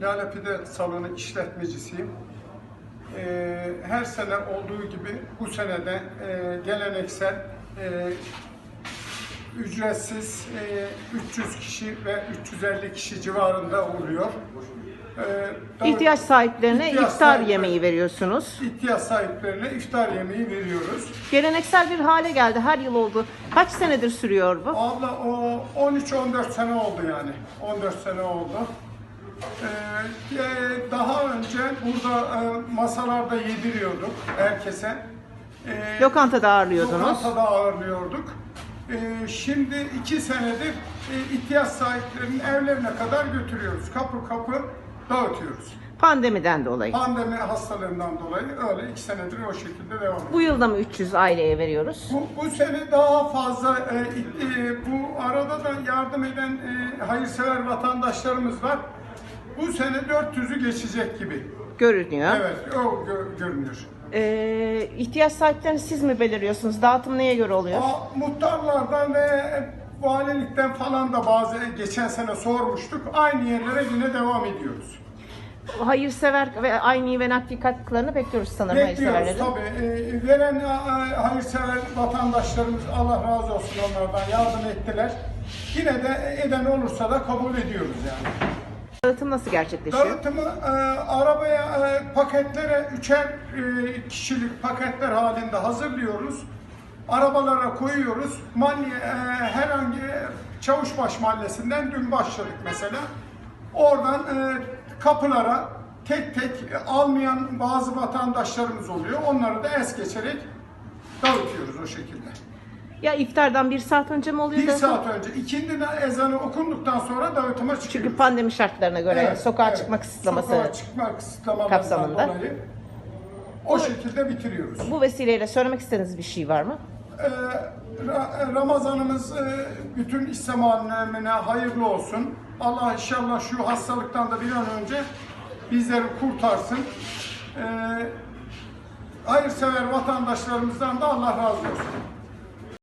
Lale Pide Salonu işletmecisiyim. Ee, her sene olduğu gibi bu sene de e, geleneksel e, ücretsiz e, 300 kişi ve 350 kişi civarında oluyor. İhtiyaç sahiplerine İhtiyaç iftar sahipleri- yemeği veriyorsunuz. ihtiyaç sahiplerine iftar yemeği veriyoruz. Geleneksel bir hale geldi. Her yıl oldu. Kaç senedir sürüyor bu? Abla o 13-14 sene oldu yani. 14 sene oldu. Ee, e, daha önce burada e, masalarda yediriyorduk herkese. Ee, Lokantada ağırlıyordunuz. Lokantada ağırlıyorduk. Ee, şimdi iki senedir e, ihtiyaç sahiplerinin evlerine kadar götürüyoruz. Kapı kapı dağıtıyoruz. Pandemiden dolayı. Pandemi hastalığından dolayı öyle iki senedir o şekilde devam ediyor. Bu yılda mı 300 aileye veriyoruz? Bu, bu sene daha fazla e, e, bu arada da yardım eden e, hayırsever vatandaşlarımız var. Bu sene 400'ü geçecek gibi. Görünüyor. Evet, o gö- görünüyor. Ee, ihtiyaç sahiplerini siz mi belirliyorsunuz? Dağıtım neye göre oluyor? A, muhtarlardan ve valilikten falan da bazı geçen sene sormuştuk. Aynı yerlere yine devam ediyoruz. Hayırsever ve aynı ve nakli katkılarını bekliyoruz sanırım Bekliyoruz hayırseverlerin. tabii. E, veren e, hayırsever vatandaşlarımız Allah razı olsun onlardan yardım ettiler. Yine de eden olursa da kabul ediyoruz yani. Dağıtım nasıl gerçekleşiyor? Dağıtımı e, arabaya e, paketlere üçer e, kişilik paketler halinde hazırlıyoruz. Arabalara koyuyoruz. Mali, e, herhangi Çavuşbaş Mahallesi'nden dün başladık mesela. Oradan e, kapılara tek tek almayan bazı vatandaşlarımız oluyor. Onları da es geçerek dağıtıyoruz o şekilde. Ya iftardan bir saat önce mi oluyor? Bir dağıtım? saat önce ikindi ezanı okunduktan sonra dağıtıma çıkıyoruz. Çünkü pandemi şartlarına göre Evet, sokağa evet. çıkma kısıtlaması. Sokağa çıkma kısıtlamalarından kapsamında. dolayı o şekilde bitiriyoruz. Bu vesileyle söylemek istediğiniz bir şey var mı? Ee, Ra- Ramazanımız e, bütün İslam alemine hayırlı olsun. Allah inşallah şu hastalıktan da bir an önce bizleri kurtarsın. Ee, hayırsever vatandaşlarımızdan da Allah razı olsun.